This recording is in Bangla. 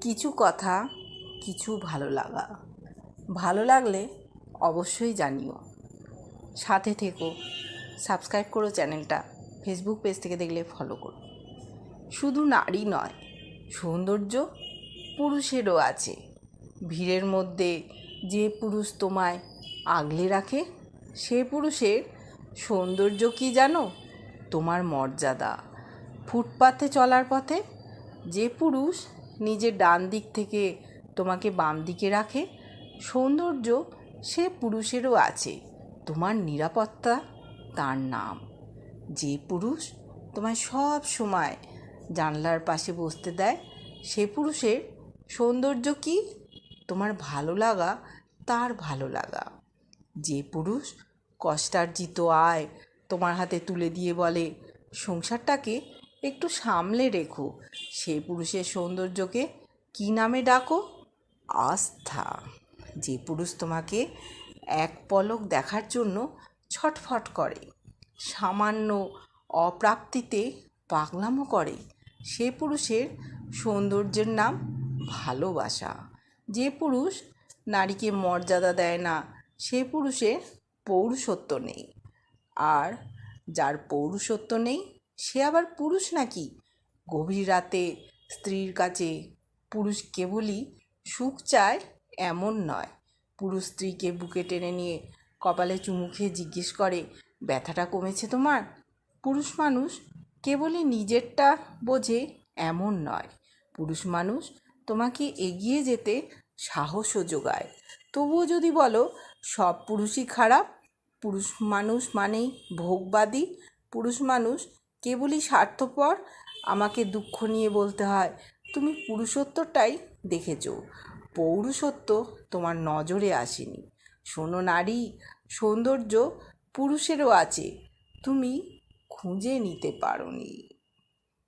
কিছু কথা, কিছু ভালো লাগা। ভালো লাগলে অবশ্যই জানিও। সাথে থেকো। সাবস্ক্রাইব করো চ্যানেলটা। ফেসবুক পেজ থেকে দেখলে ফলো করো। শুধু নারী নয়, সৌন্দর্য পুরুষেরও আছে। ভিড়ের মধ্যে যে পুরুষ তোমায় আগলে রাখে, সে পুরুষের সৌন্দর্য কি জানো? তোমার মর্যাদা। ফুটপাথে চলার পথে যে পুরুষ নিজের ডান দিক থেকে তোমাকে বাম দিকে রাখে। সৌন্দর্য সে পুরুষেরও আছে। তোমার নিরাপত্তা তার নাম। যে পুরুষ তোমায় সব সময় জানলার পাশে বসতে দেয়, সে পুরুষের সৌন্দর্য কি? তোমার ভালো লাগা তার ভালো লাগা। যে পুরুষ কষ্টার্জিত আয় তোমার হাতে তুলে দিয়ে বলে, সংসারটাকে একটু সামলে রেখো। সে পুরুষের সৌন্দর্যকে কী নামে ডাকো? আস্থা। যে পুরুষ তোমাকে এক পলক দেখার জন্য ছটফট করে, সামান্য অপ্রাপ্তিতে পাগলামো করে, সে পুরুষের সৌন্দর্যের নাম ভালোবাসা। যে পুরুষ নারীকে মর্যাদা দেয় না, সে পুরুষের পৌরুষত্ব নেই। আর যার পৌরুষত্ব নেই সে আবার পুরুষ নাকি? গভীর রাতে স্ত্রীর কাছে পুরুষ কেবলই সুখ চায় এমন নয়। পুরুষ স্ত্রীকে বুকে টেনে নিয়ে কপালে চুমু খেয়ে জিজ্ঞেস করে, ব্যথাটা কমেছে তোমার? পুরুষ মানুষ কেবলই নিজেরটা বোঝে এমন নয়। পুরুষ মানুষ তোমাকে এগিয়ে যেতে সাহসও যোগায়। তবুও যদি বলো, সব পুরুষই খারাপ। পুরুষ মানুষ মানেই ভোগবাদী। পুরুষ মানুষ কেবলই স্বার্থপর? আমাকে দুঃখ নিয়ে বলতে হয়, তুমি পুরুষত্বটাই দেখেছ। পৌরুষত্ব তোমার নজরে আসেনি। শোনো নারী, সৌন্দর্য পুরুষেরও আছে। তুমি খুঁজে নিতে পারোনি।